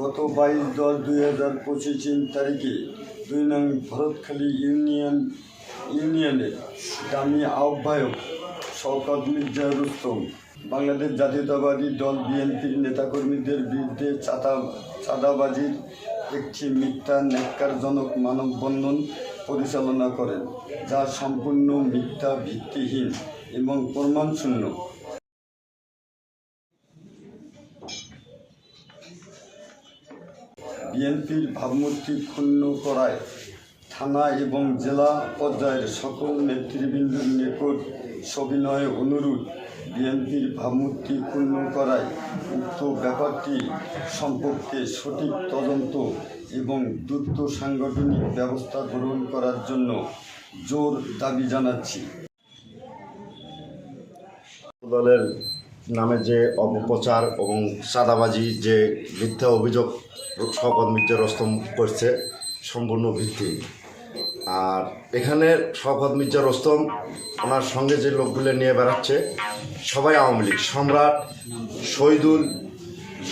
গত বাইশ দশ দুই হাজার পঁচিশ তারিখে দুই নং ভরতখালী ইউনিয়ন, ইউনিয়নের দামি আহ্বায়ক শওকত মির্জা রুস্তম, বাংলাদেশ জাতীয়তাবাদী দল বিএনপির নেতাকর্মীদের বিরুদ্ধে চাঁদা, চাঁদাবাজির একটি মিথ্যা ন্যাক্কারজনক মানববন্ধন পরিচালনা করেন, যা সম্পূর্ণ মিথ্যা ভিত্তিহীন এবং প্রমাণশূন্য। বিএনপির ভাবমূর্তি ক্ষুণ্ণ করায় থানা এবং জেলা পর্যায়ের সকল নেতৃবৃন্দের নিকট সবিনয় অনুরোধ বিএনপির ভাবমূর্তি ক্ষুণ্ণ করায় উক্ত ব্যাপারটি সম্পর্কে সঠিক তদন্ত এবং দ্রুত সাংগঠনিক ব্যবস্থা গ্রহণ করার জন্য জোর দাবি জানাচ্ছি। দলের নামে যে অপপ্রচার এবং সাদাবাজি যে মিথ্যা অভিযোগ শপথ মির্জা রস্তম করছে, সম্পূর্ণ ভিত্তি। আর এখানে শপথ মির্জা রস্তম ওনার সঙ্গে যে লোকগুলো নিয়ে বেড়াচ্ছে, সবাই আওয়ামী লীগ। সম্রাট, শহীদুল,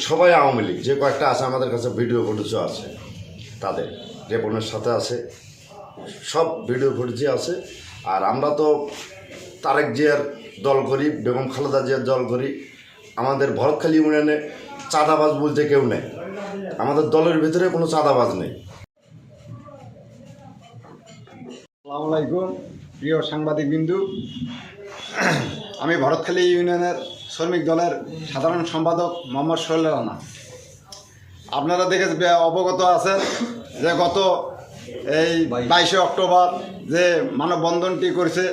সবাই আওয়ামী লীগ। যে কয়েকটা আছে আমাদের কাছে ভিডিও ফুটেজও আছে তাদের। রেপনের সাথে আছে, সব ভিডিও ফুটেজই আছে। আর আমরা তো তারেক জিয়ার করি বেগম খালেদা জিয়ার করি আমাদের ভরতখালী ইউনিয়নে চাঁদাবাজ বলতে কেউ নেই। আমাদের দলের ভিতরে কোনো চাঁদাবাজ নেই। আসসালামু আলাইকুম, প্রিয় সাংবাদিক বিন্দু আমি ভরতখালী ইউনিয়নের শ্রমিক দলের সাধারণ সম্পাদক মোহাম্মদ সোহেল রানা। আপনারা দেখে অবগত আছেন যে গত এই বাইশে অক্টোবর যে মানববন্ধনটি করেছে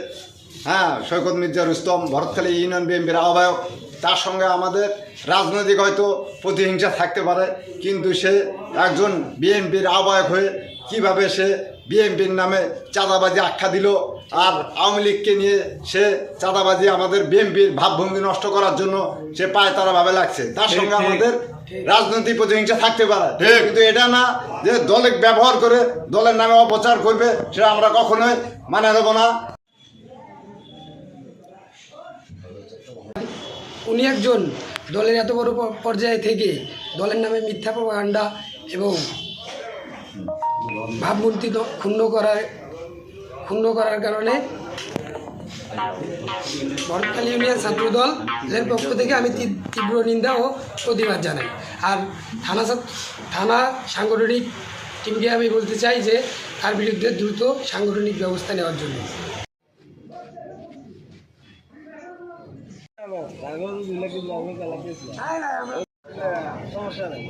হ্যাঁ সৈকত মির্জা রুস্তম ভরতখালী ইউনিয়ন বিএনপির আহ্বায়ক। তার সঙ্গে আমাদের রাজনৈতিক হয়তো প্রতিহিংসা থাকতে পারে কিন্তু সে একজন বিএনপির আহ্বায়ক হয়ে কীভাবে সে বিএনপির নামে চাঁদাবাজি আখ্যা দিল আর আওয়ামী লীগকে নিয়ে সে চাঁদাবাজি আমাদের বিএনপির ভাবভঙ্গি নষ্ট করার জন্য সে পায় তারা ভাবে লাগছে। তার সঙ্গে আমাদের রাজনৈতিক প্রতিহিংসা থাকতে পারে। কিন্তু এটা না যে দলে ব্যবহার করে দলের নামে অপচার করবে সেটা আমরা কখনোই মানে নেব না। উনি একজন দলের এত বড় পর্যায়ে থেকে দলের নামে মিথ্যা প্রপাগান্ডা এবং ভাবমূর্তি ক্ষুণ্ণ করার ক্ষুণ্ণ করার কারণে ভরতখালী ইউনিয়ন ছাত্রদল এর পক্ষ থেকে আমি তীব্র নিন্দা ও প্রতিবাদ জানাই। আর থানা থানা সাংগঠনিক টিমকে আমি বলতে চাই যে তার বিরুদ্ধে দ্রুত সাংগঠনিক ব্যবস্থা নেওয়ার জন্য। সমস্যা নেই